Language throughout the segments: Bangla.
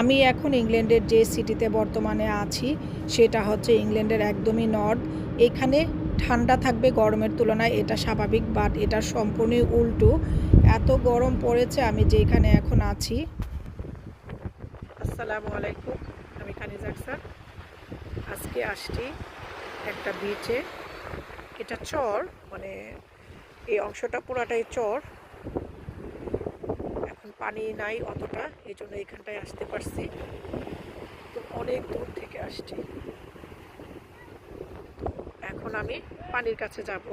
আমি এখন ইংল্যান্ডের যে সিটিতে বর্তমানে আছি, সেটা হচ্ছে ইংল্যান্ডের একদমই নর্থ। এখানে ঠান্ডা থাকবে গরমের তুলনায়, এটা স্বাভাবিক, বাট এটা সম্পূর্ণই উল্টো। এত গরম পড়েছে, আমি যেখানে এখন আছি। আসসালামু আলাইকুম, আমি খানিজ আক্সার আজকে আসছি একটা বিচে এটা চর মানে এই অংশটা পুরাটাই চর। পানি নাই অতটা এই জন্য এখানটায় আসতে পারছি। তো অনেক দূর থেকে আসছি। এখন আমি পানির কাছে যাব।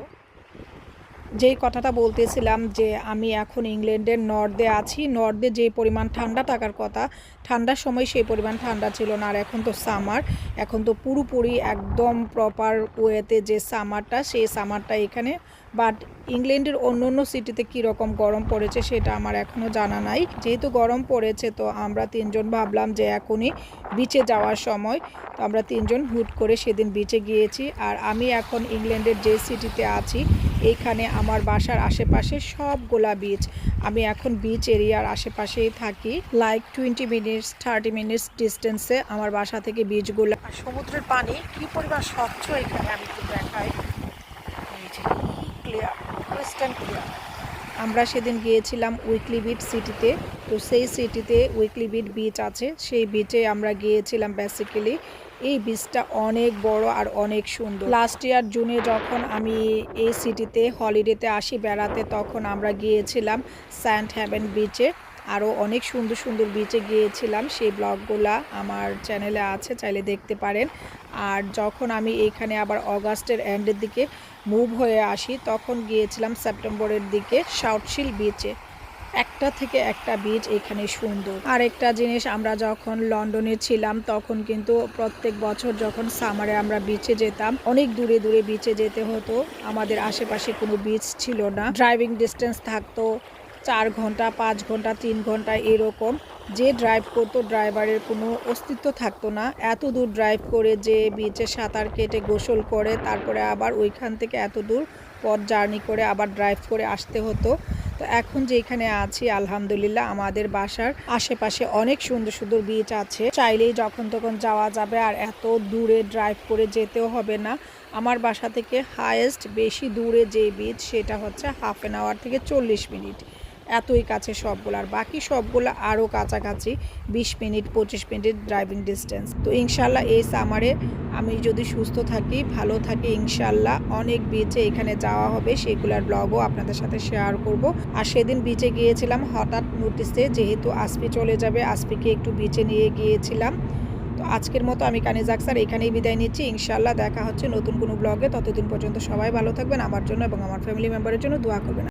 যেই কথাটা বলতেছিলাম যে আমি এখন ইংল্যান্ডের নর্দে আছি নর্দে যে পরিমাণ ঠান্ডা থাকার কথা, ঠান্ডার সময় সেই পরিমাণ ঠান্ডা ছিল না। আর এখন তো সামার এখন তো পুরোপুরি একদম প্রপার ওয়েতে যে সামারটা সেই সামারটা এখানে। বাট ইংল্যান্ডের অন্য অন্য সিটিতে কীরকম গরম পড়েছে সেটা আমার এখনও জানা নাই। যেহেতু গরম পড়েছে, তো আমরা তিনজন ভাবলাম যে এখনই বিচে যাওয়ার সময়, তো আমরা তিনজন হুট করে সেদিন বিচে গিয়েছি। আর আমি এখন ইংল্যান্ডের যে সিটিতে আছি এইখানে আমার বাসার আশেপাশে সবগুলা বিচ আমি এখন বিচ এরিয়ার আশেপাশেই থাকি। Like twenty minutes thirty minutes ডিস্টেন্সে আমার বাসা থেকে বিচগুলো সমুদ্রের পানি, কি পরিমাণ স্বচ্ছ এখানে আমি একটু দেখাই। ক্লিয়ার ক্রিস্টাল ক্লিয়ার আমরা সেদিন গিয়েছিলাম উইকলি বিট সিটিতে তো সেই সিটিতে উইকলি বিট বিচ আছে। সেই বিচে আমরা গিয়েছিলাম বেসিক্যালি এই বিচটা অনেক বড় আর অনেক সুন্দর। লাস্ট ইয়ার জুনে যখন আমি এই সিটিতে হলিডেতে আসি বেড়াতে, তখন আমরা গিয়েছিলাম স্যান্ট হ্যাভেন বিচে আরও অনেক সুন্দর সুন্দর বিচে গিয়েছিলাম। সেই ব্লগগুলা আমার চ্যানেলে আছে, চাইলে দেখতে পারেন। আর যখন আমি এখানে আবার অগাস্টের এন্ডের দিকে মুভ হয়ে আসি, তখন গিয়েছিলাম সেপ্টেম্বরের দিকে সাউথশিল বিচে একটা থেকে একটা বিচ এখানে সুন্দর। আর একটা জিনিস, আমরা যখন লন্ডনে ছিলাম, তখন কিন্তু প্রত্যেক বছর যখন সামারে আমরা বিচে যেতাম, অনেক দূরে দূরে বিচে যেতে হতো। আমাদের আশেপাশে কোনো বিচ ছিল না। ড্রাইভিং ডিস্টেন্স থাকতো, চার ঘণ্টা, পাঁচ ঘণ্টা, তিন ঘণ্টা এরকম। যে ড্রাইভ করতো ড্রাইভারের কোনো অস্তিত্ব থাকতো না। এত দূর ড্রাইভ করে যে বিচে সাঁতার কেটে গোসল করে, তারপরে আবার ওইখান থেকে এত দূর পথ জার্নি করে আবার ড্রাইভ করে আসতে হতো। তো এখন যে এখানে আছি, আলহামদুলিল্লাহ, আমাদের বাসার আশেপাশে অনেক সুন্দর সুন্দর বিচ আছে। চাইলেই যখন তখন যাওয়া যাবে আর এত দূরে ড্রাইভ করে যেতেও হবে না। আমার বাসা থেকে হায়েস্ট বেশি দূরে যে বিচ সেটা হচ্ছে হাফ অ্যান আওয়ার থেকে চল্লিশ মিনিট। এতই কাছে সবগুলো, আর বাকি সবগুলো আরও কাছাকাছি বিশ মিনিট, পঁচিশ মিনিট ড্রাইভিং ডিস্টেন্স তো ইনশাল্লাহ এই সামারে আমি যদি সুস্থ থাকি, ভালো থাকি, ইনশাল্লাহ অনেক বিচে এখানে যাওয়া হবে, সেগুলোর ব্লগও আপনাদের সাথে শেয়ার করব। আর সেদিন বিচে গিয়েছিলাম, হঠাৎ নোটিসে যেহেতু আসপি চলে যাবে আসপিকে একটু বিচে নিয়ে গিয়েছিলাম। তো আজকের মতো আমি কানিজ আকসার এখানেই বিদায় নিচ্ছি। ইনশাল্লাহ দেখা হচ্ছে নতুন কোনো ব্লগে ততদিন পর্যন্ত সবাই ভালো থাকবেন আমার জন্য এবং আমার ফ্যামিলি মেম্বারের জন্য দোয়া করবেন।